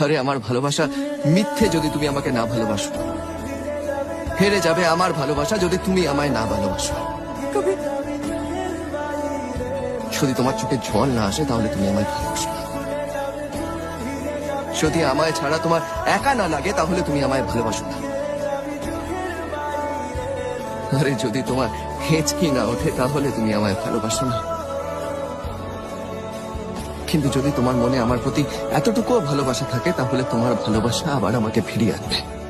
আরে আমার ভালোবাসা মিথ্যে যদি তুমি আমাকে না ভালোবাসো। হেরে যাবে আমার ভালোবাসা যদি তুমি আমায় না ভালোবাসো। যদি তোমার চোখে জল না আসে তাহলে তুমি আমায় ভালোবাসো যদি আমায় ছাড়া তোমার একা না লাগে তাহলে তুমি আমায় ভালোবাসো না। আরে যদি তোমার হেঁচকি না ওঠে তাহলে তুমি আমায় ভালোবাসো না। কিন্তু যদি তোমার মনে আমার প্রতি এতটুকুও ভালোবাসা থাকে, তাহলে তোমার ভালোবাসা আবার আমাকে ফিরিয়ে আনবে।